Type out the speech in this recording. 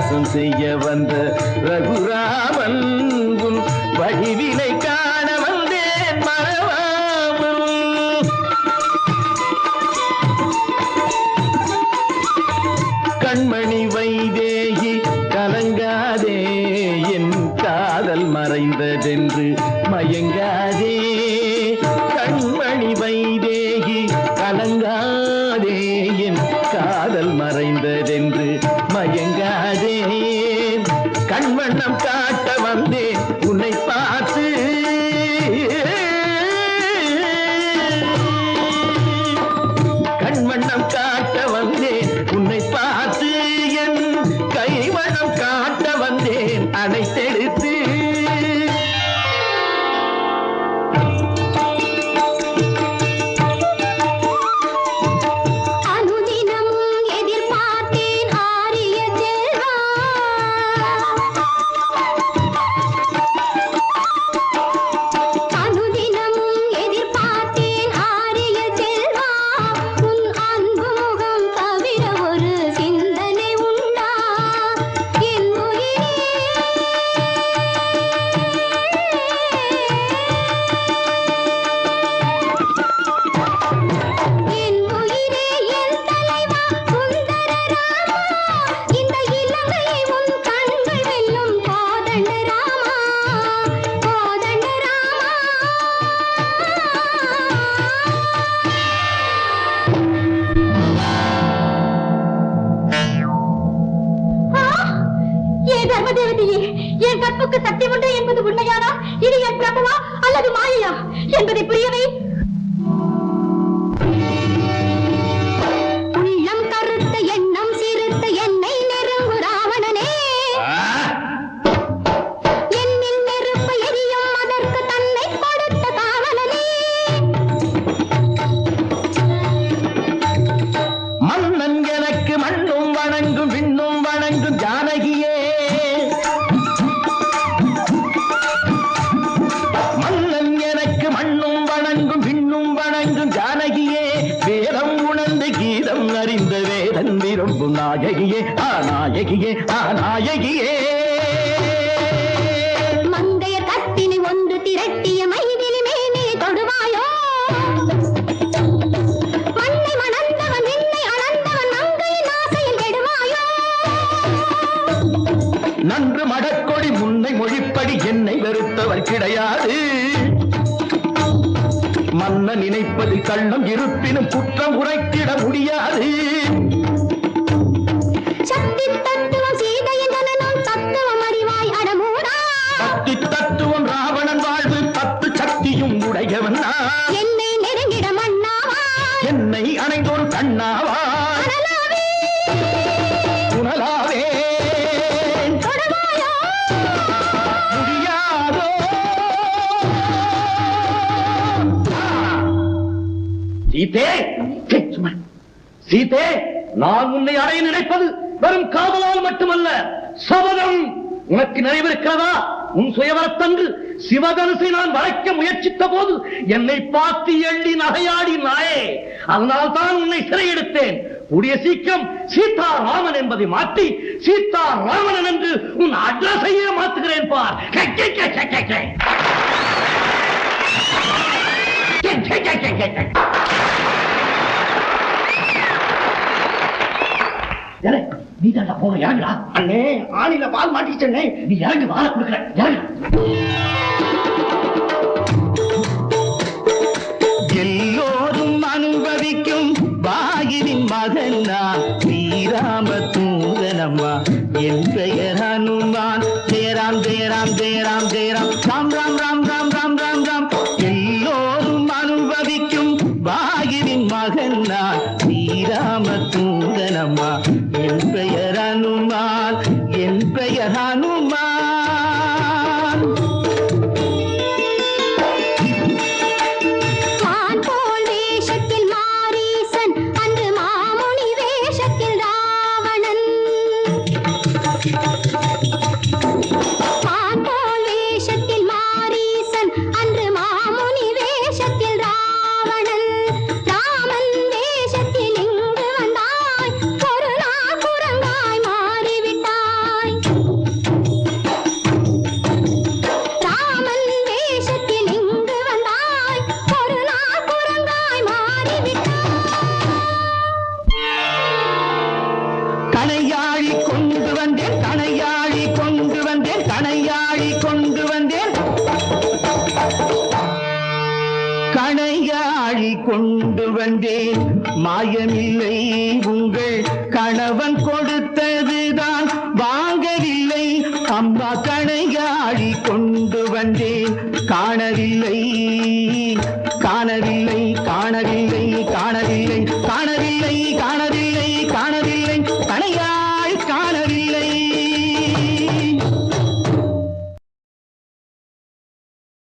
வாசம் செய்ய வந்த ரகுராமன் உன் வடிவினை காண வந்தேன் மறவாமல். கண்மணி வைதேகி கலங்காதே என் காதல் மறைந்ததென்று மயங்காதே. கண்மணி வைதேகி கலங்காதே என் சக்தி உண்டு என்பது உண்மையானா? இது என் பிரபவா அல்லது மாயையா? என்பதை புரியவை. விரும்பும் நாயகியே ஆ நாயகியே ஆ நாயகியே. மங்கைய கத்தினி ஒன்று திரட்டிய மைதிலி மேனே தொடுவாயோ? மண்ணை மணந்தவன் விண்ணை அளந்தவன் மங்கையின் ஆசையில் கெடுவாயோ? நன்று மடக்கொடி முன்னை மொழிப்படி என்னை வெறுத்தவர் கிடையாது. மன்ன நினைப்பது கள்ளம் இருப்பினும் குற்றம் உரைத்திட முடியாது. என்னை நெருங்கிட மன்னாவா என்னை அணைந்தொரு தொடுவாயோ. முடியாதோ. சீதே. சீதே நான் உன்னை அடைய நினைப்பது வெறும் காதலால் மட்டுமல்ல சபதம் உனக்கு நினைவிருக்கிறதா உன் சுயவரத்தன்று சிவதனுசை நான் வளைக்க முயற்சித்த போது என்னை பார்த்து எள்ளி நகையாடி நாயே. அதனால் தான் உன்னை சிறையெடுத்தேன். கூடிய சீக்கிரம் சீதா ராமன் என்பதை மாற்றி சீதா ராமன் என்று உன் அட்ரஸையே மாத்துகிறேன் பார். கே, கே, கே, கே, கே, கே. கே, கே, கே, கே, கே, கே. ஏலே, நீ தாண்டா போன இறங்குடா அண்ணே ஆணில பால் மாட்டிச்சண்ணே நீ இறங்கு வாழ கொடுக்குற? இறங்கு எல்லோரும் அனுபவிக்கும் பாகிரின் மகன் ஸ்ரீராம தூதனம்மா. என் பெயர் ஹனுமான் ஜெயராம் ஜெயராம் ஜெயராம் ஜெயராம். ராம் ராம் ராம் ராம் ராம் ராம் ராம். எல்லோரும் அனுபவிக்கும் பாகிரின் மகன் நான் ஸ்ரீராம தூதனம்மா என் பெயர் கொண்டு வந்தேன். மாயமில்லை உங்கள் கணவன் கொடுத்ததுதான் வாங்கவில்லை. அம்மா கணையாடி கொண்டு வந்தேன். காணவில்லை காணவில்லை காணவில்லை காணவில்லை.